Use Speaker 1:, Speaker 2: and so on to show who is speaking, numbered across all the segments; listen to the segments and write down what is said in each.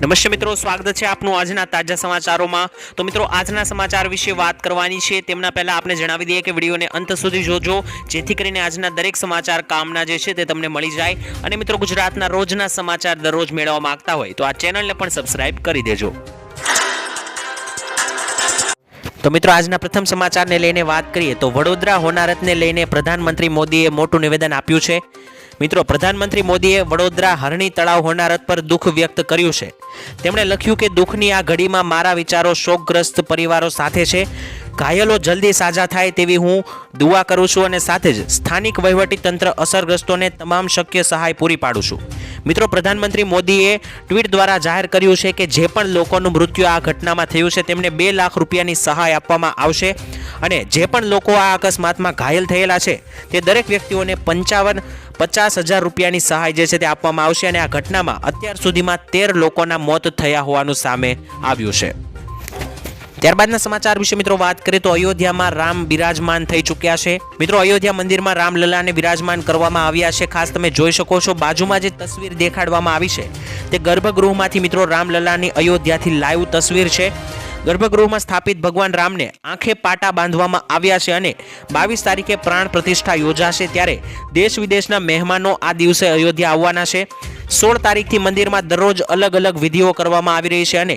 Speaker 1: નમસ્તે મિત્રો, સ્વાગત છે આપનું આજના તાજા સમાચારોમાં. તો મિત્રો, આજના સમાચાર વિશે વાત કરવાની છે. તેમના પહેલા આપણે જણાવી દઈએ કે વિડીયોને અંત સુધી જોજો, જેથી કરીને આજના દરેક સમાચાર કામના જે છે તે તમને મળી જાય. અને મિત્રો, ગુજરાતના રોજના સમાચાર દરરોજ મેળવવા માંગતા હોય તો આ ચેનલને પણ સબસ્ક્રાઇબ કરી દેજો. તો મિત્રો, આજના પ્રથમ સમાચારને લઈને વાત કરીએ તો વડોદરા હોનારતને લઈને પ્રધાનમંત્રી મોદીએ મોટું નિવેદન આપ્યું છે. મિત્રો, પ્રધાનમંત્રી મોદીએ વડોદરા હરણી તળાવ હોનારત પર દુઃખ વ્યક્ત કર્યું છે. તેમણે લખ્યું કે દુઃખની આ ઘડીમાં મારા વિચારો શોકગ્રસ્ત પરિવારો સાથે છે. ઘાયલો જલ્દી સાજા થાય તેવી હું દુઆ કરું છું અને સાથે જ સ્થાનિક વહીવટી તંત્ર અસરગ્રસ્તોને તમામ શક્ય સહાય પૂરી પાડું છું. મિત્રો, પ્રધાનમંત્રી મોદીએ ટ્વીટ દ્વારા જાહેર કર્યું છે કે જે પણ લોકોનું મૃત્યુ આ ઘટનામાં થયું છે, તેમને બે લાખ રૂપિયાની સહાય આપવામાં આવશે અને જે પણ લોકો આ અકસ્માતમાં ઘાયલ થયેલા છે, તે દરેક વ્યક્તિઓને પંચાવન પચાસ હજાર રૂપિયાની સહાય જે છે તે આપવામાં આવશે અને આ ઘટનામાં અત્યાર સુધીમાં તેર લોકોના મોત થયા હોવાનું સામે આવ્યું છે. ત્યારબાદના સમાચાર વિશે મિત્રો વાત કરીએ તો અયોધ્યામાં રામ બિરાજમાન થઈ ચૂક્યા છે. મિત્રો અયોધ્યા મંદિરમાં રામલલાને બિરાજમાન કરવામાં આવ્યા છે. ખાસ તમે જોઈ શકો છો, બાજુમાં જે તસવીર દેખાડવામાં આવી છે, તે ગર્ભગૃહમાંથી મિત્રો રામલલાની અયોધ્યાથી લાઈવ તસવીર છે. ગર્ભગૃહમાં સ્થાપિત ભગવાન રામને આંખે પાટા બાંધવામાં આવ્યા છે અને બાવીસ તારીખે પ્રાણ પ્રતિષ્ઠા યોજાશે ત્યારે દેશ વિદેશના મહેમાનો આ દિવસે અયોધ્યા આવવાના છે. સોળ તારીખથી મંદિરમાં દરરોજ અલગ અલગ વિધિઓ કરવામાં આવી રહી છે અને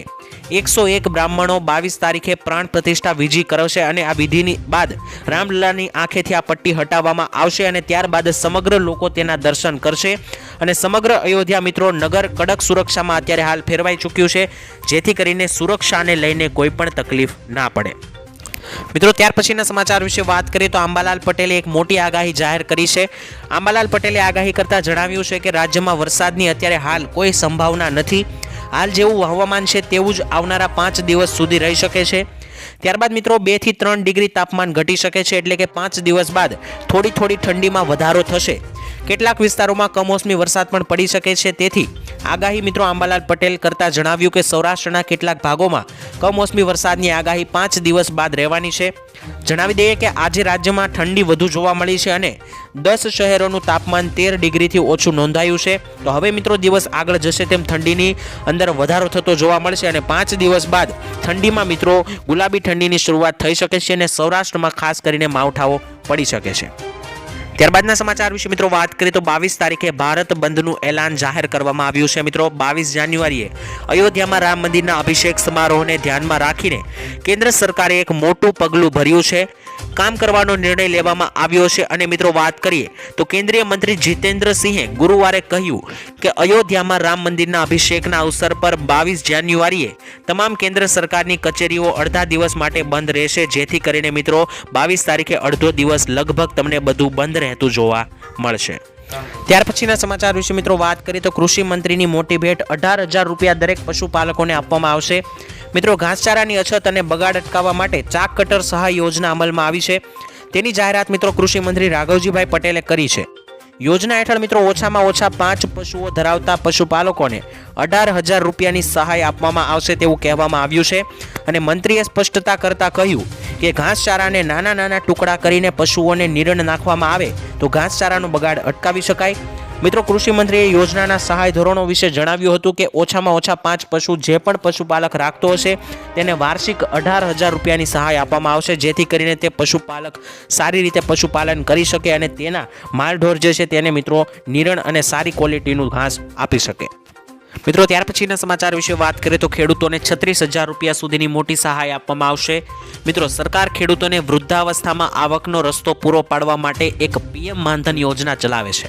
Speaker 1: એકસો એક બ્રાહ્મણો બાવીસ તારીખે પ્રાણ પ્રતિષ્ઠા વિધિ કરશે અને આ વિધિની બાદ રામલલાની આંખેથી આ પટ્ટી હટાવવામાં આવશે અને ત્યારબાદ સમગ્ર લોકો તેના દર્શન કરશે. અને સમગ્ર અયોધ્યા મિત્રો, નગર કડક સુરક્ષામાં અત્યારે હાલ ફેરવાઈ ચૂક્યું છે. જેથી કરીને સુરક્ષાને લઈને કોઈ પણ તકલીફ ના પડે. મિત્રો, ત્યાર પછીના સમાચાર વિશે વાત કરીએ તો આંબાલાલ પટેલે એક મોટી આગાહી જાહેર કરી છે. આંબાલાલ પટેલે આગાહી કરતા જણાવ્યું છે કે રાજ્યમાં વરસાદની અત્યારે હાલ કોઈ સંભાવના નથી. હાલ જેવું હવામાન છે તેવું જ આવનારા પાંચ દિવસ સુધી રહી શકે છે. ત્યારબાદ મિત્રો બેથી ત્રણ ડિગ્રી તાપમાન ઘટી શકે છે એટલે કે પાંચ દિવસ બાદ થોડી થોડી ઠંડીમાં વધારો થશે. કેટલાક વિસ્તારોમાં કમોસમી વરસાદ પણ પડી શકે છે. તેથી આગાહી મિત્રો આંબાલાલ પટેલ કરતા જણાવ્યું કે સૌરાષ્ટ્રના કેટલાક ભાગોમાં કમોસમી વરસાદની આગાહી પાંચ દિવસ બાદ રહેવાની છે. જણાવી દઈએ કે આજે રાજ્યમાં ઠંડી વધુ જોવા મળી છે અને દસ શહેરોનું તાપમાન તેર ડિગ્રીથી ઓછું નોંધાયું છે. તો હવે મિત્રો દિવસ આગળ જશે તેમ ઠંડીની અંદર વધારો થતો જોવા મળશે અને પાંચ દિવસ બાદ ઠંડીમાં મિત્રો ગુલાબી ઠંડીની શરૂઆત થઈ શકે છે અને સૌરાષ્ટ્રમાં ખાસ કરીને માવઠાઓ પડી શકે છે. ત્યારબાદના સમાચાર વિશે મિત્રો વાત કરીએ તો બાવીસ તારીખે ભારત બંધનું એલાન જાહેર કરવામાં આવ્યું છે. મિત્રો, બાવીસ જાન્યુઆરીએ અયોધ્યામાં રામ મંદિરના અભિષેક સમારોહને ધ્યાનમાં રાખીને કેન્દ્ર સરકારે એક મોટું પગલું ભર્યું છે. કામ કરવાનો નિર્ણય લેવામાં આવ્યો છે અને મિત્રો વાત કરીએ તો કેન્દ્રીય મંત્રી જીતેન્દ્રસિંહે ગુરુવારે કહ્યું કે અયોધ્યામાં રામ મંદિરના અભિષેકના અવસર પર બાવીસ જાન્યુઆરીએ તમામ કેન્દ્ર સરકારની કચેરીઓ અડધા દિવસ માટે બંધ રહેશે. જેથી કરીને મિત્રો, બાવીસ તારીખે અડધો દિવસ લગભગ તમને બધું બંધ રહેતું જોવા મળશે. ત્યાર પછીના સમાચાર વિશે મિત્રો વાત કરીએ તો કૃષિ મંત્રીની મોટી ભેટ અઢાર હજાર રૂપિયા દરેક પશુપાલકોને આપવામાં આવશે. મિત્રો ઘાસચારાની અછત અને બગાડ અટકાવવા માટે ચાક કટર સહાય યોજના અમલમાં આવી છે. તેની જાહેરાત મિત્રો કૃષિ મંત્રી રાઘવજીભાઈ પટેલે કરી છે. યોજના હેઠળ મિત્રો ઓછામાં ઓછા પાંચ પશુઓ ધરાવતા પશુપાલકોને અઢાર હજાર રૂપિયાની સહાય આપવામાં આવશે તેવું કહેવામાં આવ્યું છે. અને મંત્રીએ સ્પષ્ટતા કરતા કહ્યું કે ઘાસચારાને નાના નાના ટુકડા કરીને પશુઓને નિરણ નાખવામાં આવે, તો ઘાસચારાનો બગાડ અટકાવી શકાય? મિત્રો, કૃષિમંત્રીએ યોજનાના સહાય ધોરણો વિશે જણાવ્યું હતું કે ઓછામાં ઓછા પાંચ પશુ જે પણ પશુપાલક રાખતો હશે, તેને વાર્ષિક અઢાર હજાર રૂપિયાની સહાય આપવામાં આવશે, જેથી કરીને તે પશુપાલક સારી રીતે પશુપાલન કરી શકે અને તેના માલઢોર જે છે તેને મિત્રો નિરણ અને સારી ક્વોલિટીનું ઘાસ આપી શકે. મિત્રો, ત્યાર પછીના સમાચાર વિશે વાત કરીએ તો ખેડૂતોને છત્રીસ હજાર રૂપિયા સુધીની મોટી સહાય આપવામાં આવશે. મિત્રો, સરકાર ખેડૂતોને વૃદ્ધાવસ્થામાં આવકનો રસ્તો પૂરો પાડવા માટે એક પીએમ માનધન યોજના ચલાવે છે.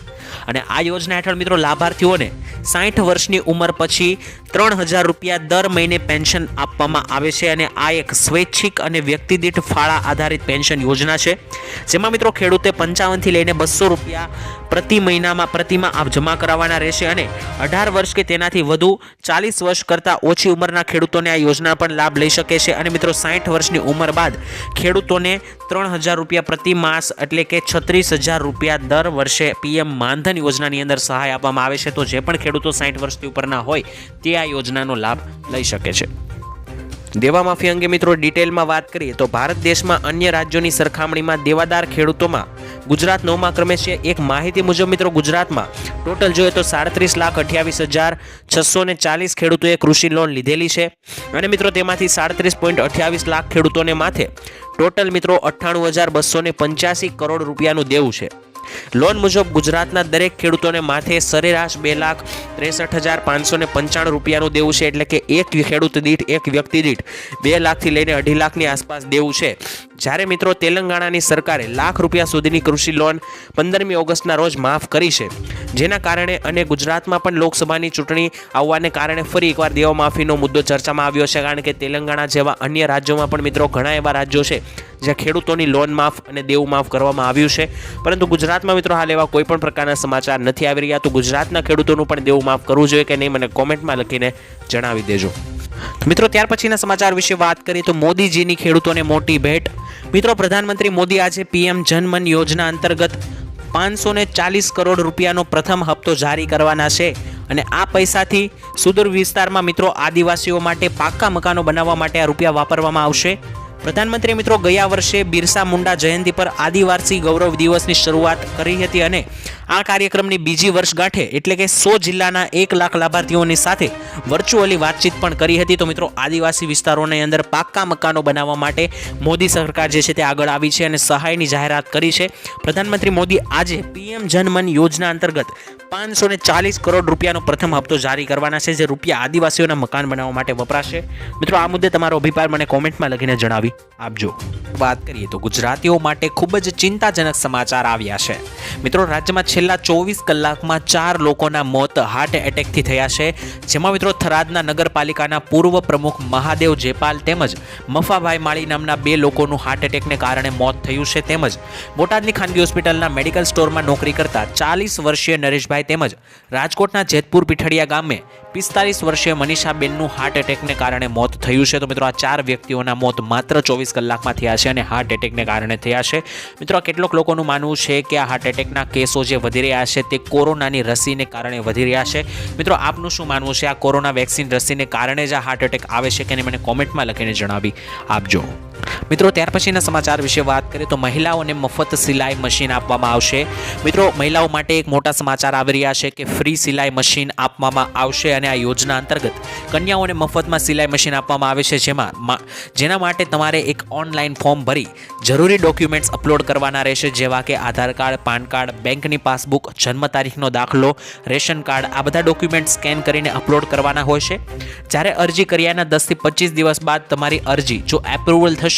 Speaker 1: અને આ યોજના હેઠળ, મિત્રો, લાભાર્થીઓને સાઠ વર્ષની ઉંમર પછી ત્રણ હજાર રૂપિયા દર મહિને પેન્શન આપવામાં આવે છે અને આ એક સ્વૈચ્છિક અને વ્યક્તિદીઠ ફાળા આધારિત પેન્શન યોજના છે. જેમાં, મિત્રો, ખેડૂતે પંચાવનથી લઈને બસો રૂપિયા પ્રતિ મહિનામાં પ્રતિમાં આપ જમા કરાવવાના રહેશે અને અઢાર વર્ષ કે તેનાથી વધુ, ચાલીસ વર્ષ કરતાં ઓછી ઉંમરના ખેડૂતોને આ યોજના પણ લાભ લઈ શકે છે. અને મિત્રો, સાઠ વર્ષની ઉંમર બાદ ખેડૂતોને ત્રણ હજાર રૂપિયા પ્રતિ માસ એટલે કે છત્રીસ હજાર રૂપિયા દર વર્ષે પીએમ માનધન યોજનાની અંદર સહાય આપવામાં આવે છે. તો જે પણ ખેડૂતો સાઠ વર્ષથી ઉપરના હોય, તે આ યોજનાનો લાભ લઈ શકે છે. દેવા માફી અંગે મિત્રો ડિટેલમાં વાત કરીએ તો ભારત દેશમાં અન્ય રાજ્યોની સરખામણીમાં દેવાદાર ખેડૂતોમાં ગુજરાત નવમા ક્રમે છે. એક માહિતી મુજબ મિત્રો ગુજરાતમાં ટોટલ જોઈએ તો સાડત્રીસ લાખ અઠ્યાવીસ હજાર છસો ને ચાલીસ ખેડૂતોએ કૃષિ લોન લીધેલી છે. અને મિત્રો તેમાંથી સાડત્રીસ પોઈન્ટ અઠ્યાવીસ લાખ ખેડૂતોને માથે ટોટલ મિત્રો અઠ્ઠાણું હજાર બસો પંચ્યાસી કરોડ રૂપિયાનું દેવું છે. લોન મુજબ ગુજરાતના દરેક ખેડૂતોને માથે સરેરાશ બે લાખ ત્રેસઠ હજાર પાંચસો ને પંચાણું રૂપિયાનું દેવું છે. એટલે કે એક ખેડૂત દીઠ, એક વ્યક્તિ દીઠ બે લાખથી લઈને અઢી લાખની આસપાસ દેવું છે. જ્યારે મિત્રો તેલંગાણાની સરકારે લાખ રૂપિયા સુધીની કૃષિ લોન પંદરમી ઓગસ્ટના રોજ માફ કરી છે, જેના કારણે અને ગુજરાતમાં પણ લોકસભાની ચૂંટણી આવવાને કારણે ફરી એકવાર દેવા માફીનો મુદ્દો ચર્ચામાં આવ્યો છે, કારણ કે તેલંગાણા જેવા અન્ય રાજ્યોમાં પણ મિત્રો ઘણા એવા રાજ્યો છે, જ્યાં ખેડૂતોની લોન માફ અને દેવું માફ કરવામાં આવ્યું છે. પરંતુ ગુજરાતમાં મિત્રો હાલ એવા કોઈ પણ પ્રકારના સમાચાર નથી આવી રહ્યા, તો ગુજરાતના ખેડૂતોનું પણ દેવું માફ કરવું જોઈએ કે નહીં, મને કોમેન્ટમાં લખીને જણાવી દેજો. મિત્રો, ત્યાર પછીના સમાચાર વિશે વાત કરીએ તો મોદીજીની ખેડૂતોને મોટી ભેટ. મિત્રો, પ્રધાનમંત્રી મોદી આજે પીએમ જનમન યોજના અંતર્ગત પાંચસો ચાલીસ કરોડ રૂપિયાનો પ્રથમ હપ્તો જારી કરવાના છે અને આ પૈસાથી સુદૂર વિસ્તારમાં મિત્રો આદિવાસીઓ માટે પાક્કા મકાનો બનાવવા માટે આ રૂપિયા વાપરવામાં આવશે. પ્રધાનમંત્રીએ મિત્રો ગયા વર્ષે બિરસા મુંડા જયંતિ પર આદિવાસી ગૌરવ દિવસની શરૂઆત કરી હતી અને આ કાર્યક્રમની બીજી વર્ષગાંઠે એટલે કે સો જિલ્લાના એક લાખ લાભાર્થીઓની સાથે વર્ચ્યુઅલી વાતચીત પણ કરી હતી. તો મિત્રો, આદિવાસી વિસ્તારોની અંદર પાક્કા મકાનો બનાવવા માટે મોદી સરકાર જે છે તે આગળ આવી છે અને સહાયની જાહેરાત કરી છે. પ્રધાનમંત્રી મોદી આજે પીએમ જનમન યોજના અંતર્ગત પાંચસો ચાલીસ કરોડ રૂપિયાનો પ્રથમ હપ્તો જારી કરવાના છે, જે રૂપિયા આદિવાસીઓના મકાન બનાવવા માટે વપરાશે. મિત્રો, આ મુદ્દે તમારો અભિપ્રાય મને કોમેન્ટમાં લખીને જણાવી. આપજો વાત કરીએ તો ગુજરાતીઓ માટે ખૂબ જ ચિંતાજનક સમાચાર આવ્યા છે. મિત્રો, રાજ્યમાં છેલ્લા ચોવીસ કલાકમાં ચાર લોકોના મોત, હાર્ટ એટેકથી થયા છે. જેમાં મિત્રો, થરાદના નગરપાલિકાના પૂર્વ પ્રમુખ મહાદેવ જેપાલ તેમજ મફાભાઈ માળી નામના બે લોકોનું હાર્ટ એટેકને કારણે મોત થયું છે તેમજ બોટાદની ખાનગી હોસ્પિટલના મેડિકલ સ્ટોરમાં નોકરી કરતા ચાલીસ વર્ષીય નરેશભાઈ તેમજ રાજકોટના જેતપુર પીઠડિયા ગામે પિસ્તાલીસ વર્ષીય મનીષાબેનનું હાર્ટ એટેકને કારણે મોત થયું છે. તો મિત્રો, આ ચાર વ્યક્તિઓના મોત માત્ર ચોવીસ કલાકમાં થયા છે અને હાર્ટ એટેકને કારણે થયા છે. મિત્રો કેટલોક લોકોનું માનવું છે કે આ હાર્ટ એટેકના કેસો જે વધી રહ્યા છે તે કોરોનાની રસીને કારણે વધી રહ્યા છે. મિત્રો, આપનું શું માનવું છે? આ કોરોના વેક્સિન રસીને કારણે જ આ હાર્ટ એટેક આવે છે કે મને કોમેન્ટમાં લખીને જણાવી આપજો. મિત્રો, ત્યાર પછીના સમાચાર વિશે વાત કરીએ તો મહિલાઓને મફત સિલાઈ મશીન આપવામાં આવશે. મિત્રો, મહિલાઓ માટે એક મોટા સમાચાર આવી રહ્યા છે કે ફ્રી સિલાઈ મશીન આપવામાં આવશે અને આ યોજના અંતર્ગત કન્યાઓને મફતમાં સિલાઈ મશીન આપવામાં આવે છે. જેમાં જેના માટે તમારે એક ઓનલાઈન ફોર્મ ભરી જરૂરી ડોક્યુમેન્ટ્સ અપલોડ કરવાના રહેશે, જેવા કે આધાર કાર્ડ, પાન કાર્ડ, બેંકની પાસબુક, જન્મ તારીખનો દાખલો, રેશન કાર્ડ, આ બધા ડોક્યુમેન્ટ સ્કેન કરીને અપલોડ કરવાના હોય છે. જ્યારે અરજી કર્યાના દસથી પચીસ દિવસ બાદ તમારી અરજી, જો એપ્રુવલ થશે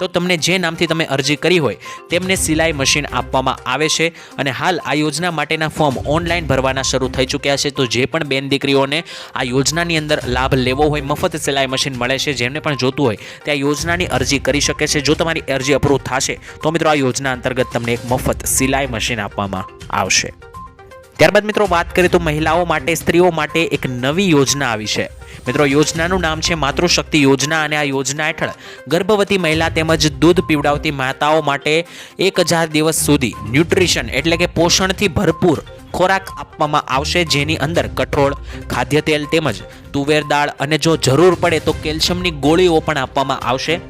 Speaker 1: તો તમને જે નામથી તમે અરજી કરી હોય, તેમને સિલાઈ મશીન આપવામાં આવે છે અને હાલ આ યોજના માટેના ફોર્મ ઓનલાઈન ભરવાના શરૂ થઈ ચૂક્યા છે. તો જે પણ બેન દીકરીઓને આ યોજનાની અંદર લાભ લેવો હોય, મફત સિલાઈ મશીન મળે છે, જેમને પણ જોતું હોય, તે આ યોજનાની અરજી કરી શકે છે. જો તમારી અરજી અપ્રૂવ થશે, તો મિત્રો આ યોજના અંતર્ગત તમને એક મફત સિલાઈ મશીન આપવામાં આવશે. ત્યારબાદ મિત્રો વાત કરીએ તો મહિલાઓ માટે, સ્ત્રીઓ માટે એક નવી યોજના આવી છે. મિત્રો, યોજનાનું નામ છે માતૃશક્તિ યોજના અને આ યોજના હેઠળ ગર્ભવતી મહિલા તેમજ દૂધ પીવડાવતી માતાઓ માટે એક હજાર દિવસ સુધી ન્યુટ્રિશન એટલે કે પોષણથી ભરપૂર ખોરાક આપવામાં આવશે, જેની અંદર કઠોળ ખાદ્ય તેલ તેમજ તુવેર દાળ અને જો જરૂર પડે તો કેલ્શિયમની ગોળીઓ પણ આપવામાં આવશે.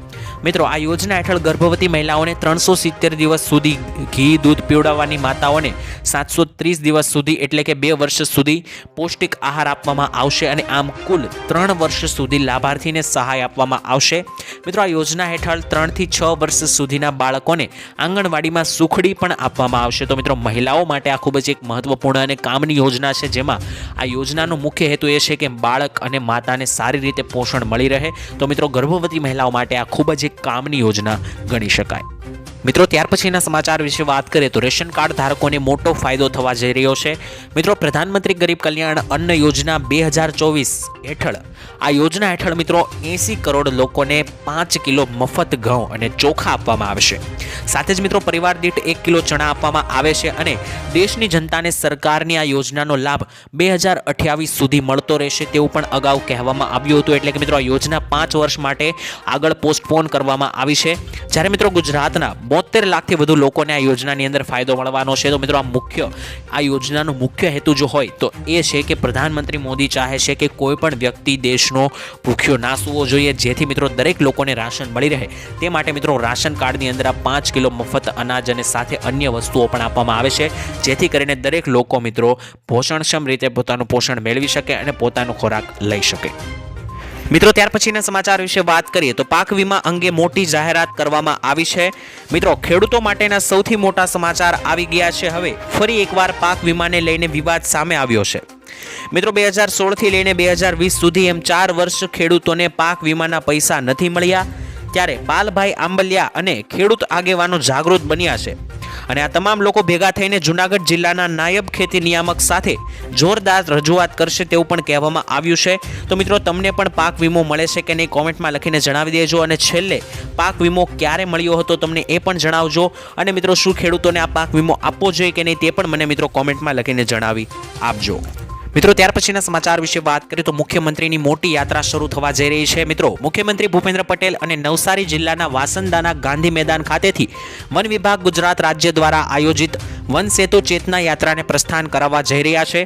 Speaker 1: મિત્રો, આ યોજના હેઠળ ગર્ભવતી મહિલાઓને ત્રણસો સિત્તેર દિવસ સુધી ઘી, દૂધ પીવડાવવાની માતાઓને સાતસો ત્રીસ દિવસ સુધી એટલે કે બે વર્ષ સુધી પૌષ્ટિક આહાર આપવામાં આવશે અને આમ કુલ ત્રણ વર્ષ સુધી લાભાર્થીને સહાય આપવામાં આવશે. મિત્રો, આ યોજના હેઠળ ત્રણથી છ વર્ષ સુધીના બાળકોને આંગણવાડીમાં સુખડી પણ આપવામાં આવશે. તો મિત્રો, મહિલાઓ માટે આ ખૂબ જ એક મહત્વપૂર્ણ અને કામની યોજના છે, જેમાં આ યોજનાનો મુખ્ય હેતુ એ છે કે બાળક અને માતાને સારી રીતે પોષણ મળી રહે. તો મિત્રો, ગર્ભવતી મહિલાઓ માટે આ ખૂબ જ કામની યોજના ગણી શકાય. મિત્રો, ત્યાર પછીના સમાચાર વિશે વાત કરીએ તો રેશન કાર્ડ ધારકોને મોટો ફાયદો થવા જઈ રહ્યો છે. મિત્રો, પ્રધાનમંત્રી ગરીબ કલ્યાણ અન્ન યોજના બે હજાર ચોવીસ હેઠળ, આ યોજના હેઠળ મિત્રો, એંસી કરોડ લોકોને પાંચ કિલો મફત ઘઉં અને ચોખા આપવામાં આવશે સાથે જ મિત્રો, પરિવાર દીઠ એક કિલો ચણા આપવામાં આવે છે અને દેશની જનતાને સરકારની આ યોજનાનો લાભ બે હજાર અઠ્યાવીસ સુધી મળતો રહેશે તેવું પણ અગાઉ કહેવામાં આવ્યું હતું. એટલે કે મિત્રો, આ યોજના પાંચ વર્ષ માટે આગળ પોસ્ટપોન કરવામાં આવી છે. જ્યારે મિત્રો ગુજરાતના બોતેર લાખથી વધુ લોકોને આ યોજનાની અંદર ફાયદો મળવાનો છે. તો મિત્રો, આ મુખ્ય આ યોજનાનો મુખ્ય હેતુ જો હોય, તો એ છે કે પ્રધાનમંત્રી મોદી ચાહે છે કે કોઈ પણ વ્યક્તિ દેશનો ભૂખ્યો ના સૂવો જોઈએ, જેથી મિત્રો દરેક લોકોને રાશન મળી રહે. તે માટે મિત્રો, રાશન કાર્ડની અંદર આ પાંચ કિલો મફત અનાજ અને સાથે અન્ય વસ્તુઓ પણ આપવામાં આવે છે, જેથી કરીને દરેક લોકો મિત્રો પોષણક્ષમ રીતે પોતાનું પોષણ મેળવી શકે અને પોતાનો ખોરાક લઈ શકે. મિત્રો, ત્યાર પછીના સમાચાર વિશે વાત કરીએ તો પાક વીમા અંગે મોટી જાહેરાત કરવામાં આવી છે. મિત્રો, ખેડૂતો માટેના સૌથી મોટા સમાચાર આવી ગયા છે હવે. ફરી એકવાર પાક વીમાને લઈને વિવાદ સામે આવ્યો છે. મિત્રો, બે હજાર સોળથી લઈને બે હજાર વીસ સુધી એમ ચાર વર્ષ ખેડૂતોને પાક વીમાના પૈસા નથી મળ્યા. ત્યારે પાલભાઈ આંબલિયા અને ખેડૂત આગેવાનો જાગૃત બન્યા છે. અને આ તમામ લોકો ભેગા થઈને જુનાગઢ જિલ્લાના નાયબ ખેતી નિયામક સાથે જોરદાર રજૂઆત કરશે તેવું પણ કહેવામાં આવ્યું છે. તો મિત્રો, તમને પણ પાક વીમો મળે છે કે નહીં કોમેન્ટમાં લખીને જણાવી દેજો અને છેલ્લે પાક વીમો ક્યારે મળ્યો હતો તમને એ પણ જણાવજો. અને મિત્રો, શું ખેડૂતોને આ પાક વીમો આપવો જોઈએ કે નહીં તે પણ મને મિત્રો કોમેન્ટમાં લખીને જણાવી આપજો. મિત્રો, ત્યાર પછીના સમાચાર વિશે વાત કરીએ તો મુખ્યમંત્રીની મોટી યાત્રા શરૂ થવા જઈ રહી છે. મિત્રો, મુખ્યમંત્રી ભૂપેન્દ્ર પટેલ અને નવસારી જિલ્લાના વાસંદાના ગાંધી મેદાન ખાતેથી વન વિભાગ ગુજરાત રાજ્ય દ્વારા આયોજિત વન સેતુ ચેતના યાત્રાને પ્રસ્થાન કરાવવા જઈ રહ્યા છે.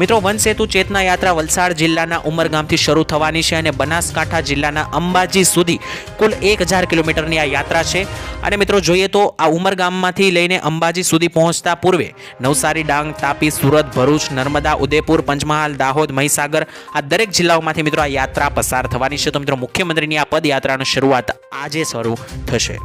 Speaker 1: મિત્રો, વન સેતુ ચેતના યાત્રા વલસાડ જિલ્લાના ઉમરગામથી શરૂ થવાની છે અને બનાસકાંઠા જિલ્લાના અંબાજી સુધી કુલ એક હજાર કિલોમીટરની આ યાત્રા છે. અને મિત્રો, જોઈએ તો આ ઉમરગામમાંથી લઈને અંબાજી સુધી પહોંચતા પૂર્વે નવસારી ડાંગ તાપી સુરત ભરૂચ નર્મદા ઉદયપુર પંચમહાલ, દાહોદ, મહીસાગર આ દરેક જિલ્લાઓમાંથી મિત્રો આ યાત્રા પસાર થવાની છે. તો મિત્રો મુખ્યમંત્રીની આ પદયાત્રાની શરૂઆત આજે શરૂ થશે.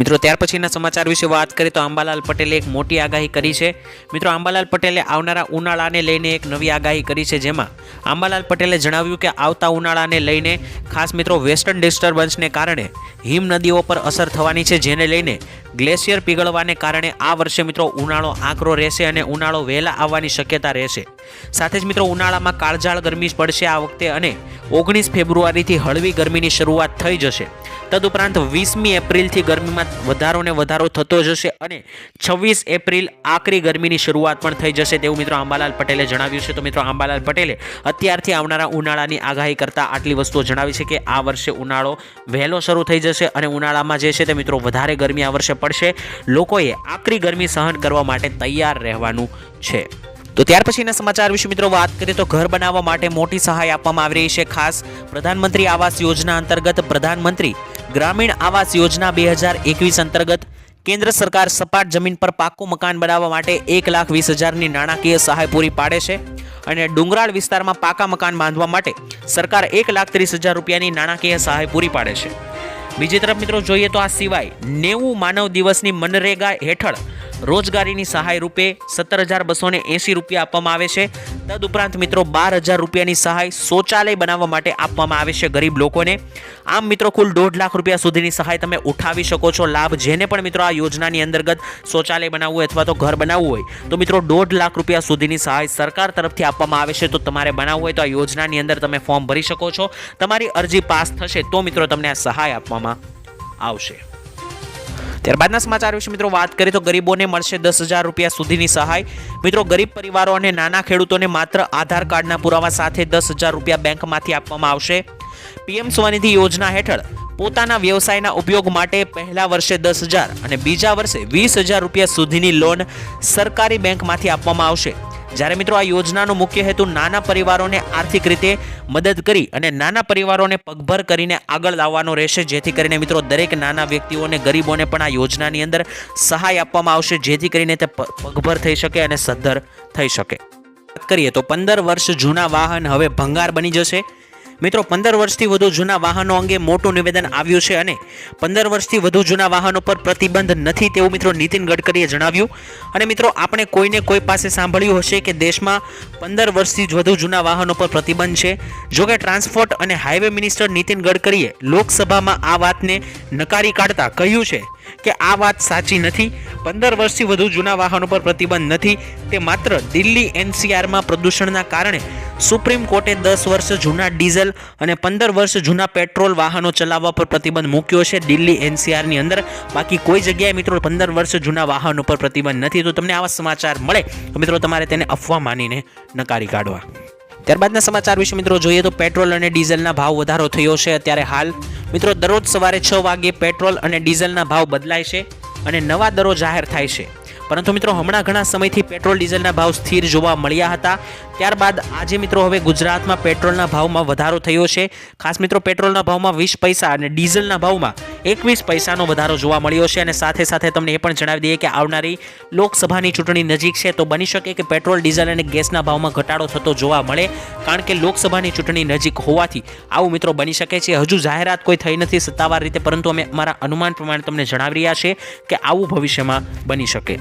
Speaker 1: મિત્રો ત્યાર પછીના સમાચાર વિશે વાત કરીએ તો અંબાલાલ પટેલે એક મોટી આગાહી કરી છે. મિત્રો અંબાલાલ પટેલે આવનારા ઉનાળાને લઈને એક નવી આગાહી કરી છે જેમાં અંબાલાલ પટેલે જણાવ્યું કે આવતા ઉનાળાને લઈને ખાસ મિત્રો વેસ્ટર્ન ડિસ્ટર્બન્સને કારણે હિમ નદીઓ પર અસર થવાની છે, જેને લઈને ગ્લેશિયર પીગળવાને કારણે આ વર્ષે મિત્રો ઉનાળો આકરો રહેશે અને ઉનાળો વહેલા આવવાની શક્યતા રહેશે. સાથે જ મિત્રો, ઉનાળામાં કાળઝાળ ગરમી પડશે આ વખતે અને ઓગણીસ ફેબ્રુઆરીથી હળવી ગરમીની શરૂઆત થઈ જશે. તદુપરાંત વીસમી એપ્રિલથી ગરમીમાં વધારો ને વધારો થતો જશે અને છવ્વીસ એપ્રિલ આકરી ગરમીની શરૂઆત પણ થઈ જશે તેવું મિત્રો આંબાલાલ પટેલે જણાવ્યું છે. તો મિત્રો, આંબાલાલ પટેલે અત્યારથી આવનારા ઉનાળાની આગાહી કરતાં આટલી વસ્તુઓ જણાવી છે કે આ વર્ષે ઉનાળો વહેલો શરૂ થઈ જશે અને ઉનાળામાં જે છે તે મિત્રો વધારે ગરમી આ વર્ષે પડશે. લોકોએ આકરી ગરમી સહન કરવા માટે તૈયાર રહેવાનું છે. તો ત્યાર પછીના સમાચાર વિશે મિત્રો વાત કરીએ તો ઘર બનાવવા માટે મોટી સહાય આપવામાં આવી રહી છે. ખાસ પ્રધાનમંત્રી આવાસ યોજના અંતર્ગત પ્રધાનમંત્રી ગ્રામીણ આવાસ યોજના બે હજાર એકવીસ અંતર્ગત કેન્દ્ર સરકાર સપાટ જમીન પર પાકું મકાન બનાવવા માટે એક લાખ વીસ હજારની નાણાકીય સહાય પૂરી પાડે છે અને ડુંગરાળ વિસ્તારમાં પાકા મકાન બાંધવા માટે સરકાર એક લાખ ત્રીસ હજાર રૂપિયાની નાણાકીય સહાય પૂરી પાડે છે. બીજી તરફ મિત્રો જોઈએ તો આ સિવાય નેવું માનવ દિવસની મનરેગા હેઠળ રોજગારીની સહાય રૂપે સત્તર હજાર બસો એંસી રૂપિયા આપવામાં આવે છે. તદુપરાંત મિત્રો બાર હજાર રૂપિયાની સહાય શૌચાલય બનાવવા માટે આપવામાં આવે છે ગરીબ લોકોને. આમ મિત્રો કુલ દોઢ લાખ રૂપિયા સુધીની સહાય તમે ઉઠાવી શકો છો. લાભ જેને પણ મિત્રો આ યોજનાની અંતર્ગત શૌચાલય બનાવવું હોય અથવા તો ઘર બનાવવું હોય, તો મિત્રો દોઢ લાખ રૂપિયા સુધીની સહાય સરકાર તરફથી આપવામાં આવે છે. તો તમારે બનાવવું હોય તો આ યોજનાની અંદર તમે ફોર્મ ભરી શકો છો. તમારી અરજી પાસ થશે તો મિત્રો તમને આ સહાય આપવામાં આવશે. ત્યારબાદના સમાચાર વિશે મિત્રો વાત કરીએ તો ગરીબોને મળશે દસ હજાર રૂપિયા સુધીની સહાય. મિત્રો, ગરીબ પરિવારો અને નાના ખેડૂતોને માત્ર આધાર કાર્ડના પુરાવા સાથે દસ હજાર રૂપિયા બેંકમાંથી આપવામાં આવશે. પીએમ સ્વનિધિ યોજના હેઠળ પોતાના વ્યવસાયના ઉપયોગ માટે પહેલા વર્ષે દસ હજાર અને બીજા વર્ષે વીસ હજાર રૂપિયા સુધીની લોન સરકારી બેંકમાંથી આપવામાં આવશે. જ્યારે મિત્રો આ યોજનાનો મુખ્ય હેતુ નાના પરિવારોને આર્થિક રીતે મદદ કરી અને નાના પરિવારોને પગભર કરીને આગળ લાવવાનો રહેશે. જેથી કરીને મિત્રો દરેક નાના વ્યક્તિઓને ગરીબોને પણ આ યોજનાની અંદર સહાય આપવામાં આવશે. જેથી કરીને તે પગભર થઈ શકે અને સદ્ધર થઈ શકે. કરીએ તો પંદર વર્ષ જૂના વાહન હવે ભંગાર બની જશે. મિત્રો, પંદર વર્ષથી વધુ જૂના વાહનો અંગે મોટું નિવેદન આવ્યું છે અને પંદર વર્ષથી વધુ જૂના વાહનો પર પ્રતિબંધ નથી તેવું મિત્રો નીતિન ગડકરીએ જણાવ્યું. અને મિત્રો, આપણે કોઈને કોઈ પાસે સાંભળ્યું હશે કે દેશમાં પંદર વર્ષથી વધુ જૂના વાહનો પર પ્રતિબંધ છે? જોકે ટ્રાન્સપોર્ટ અને હાઈવે મિનિસ્ટર નીતિન ગડકરીએ લોકસભામાં આ વાતને નકારી કાઢતા કહ્યું છે. કે આ વાત સાચી નથી. પંદર વર્ષથી વધુ જૂના વાહનો પર પ્રતિબંધ નથી. તે માત્ર દિલ્હી એનસીઆરમાં પ્રદૂષણના કારણે. સુપ્રીમ કોર્ટે દસ વર્ષ જૂના ડીઝલ અને પંદર વર્ષ જૂના પેટ્રોલ વાહનો ચલાવવા પર પ્રતિબંધ મૂક્યો છે. દિલ્હી એનસીઆરની અંદર બાકી કોઈ જગ્યાએ મિત્રો પંદર વર્ષ જૂના વાહનો પર પ્રતિબંધ નથી. તો તમને આવા સમાચાર મળે. તો મિત્રો તમારે તેને અફવા માનીને નકારી કાઢવા. ત્યારબાદના સમાચાર વિશે મિત્રો જોઈએ તો પેટ્રોલ અને ડીઝલના ભાવ વધારો થયો છે અત્યારે હાલ. મિત્રો દરરોજ સવારે છ વાગ્યે પેટ્રોલ અને ડીઝલના ભાવ બદલાય છે અને નવા દરો જાહેર થાય છે. પરંતુ મિત્રો, હમણાં ઘણા સમયથી પેટ્રોલ, ડીઝલના ભાવ સ્થિર જોવા મળ્યા હતા. ત્યારબાદ આજે મિત્રો, હવે ગુજરાતમાં પેટ્રોલના ભાવમાં વધારો થયો છે. ખાસ મિત્રો, પેટ્રોલના ભાવમાં વીસ પૈસા અને ડીઝલના ભાવમાં એકવીસ પૈસાનો વધારો જોવા મળ્યો છે. અને સાથે સાથે તમને એ પણ જણાવી દઈએ કે આવનારી લોકસભાની ચૂંટણી નજીક છે, તો બની શકે કે પેટ્રોલ, ડીઝલ અને ગેસના ભાવમાં ઘટાડો થતો જોવા મળે, કારણ કે લોકસભાની ચૂંટણી નજીક હોવાથી આવું મિત્રો બની શકે છે. હજુ જાહેરાત કોઈ થઈ નથી સત્તાવાર રીતે, પરંતુ અમે અમારા અનુમાન પ્રમાણે તમને જણાવી રહ્યા છે કે આવું ભવિષ્યમાં બની શકે.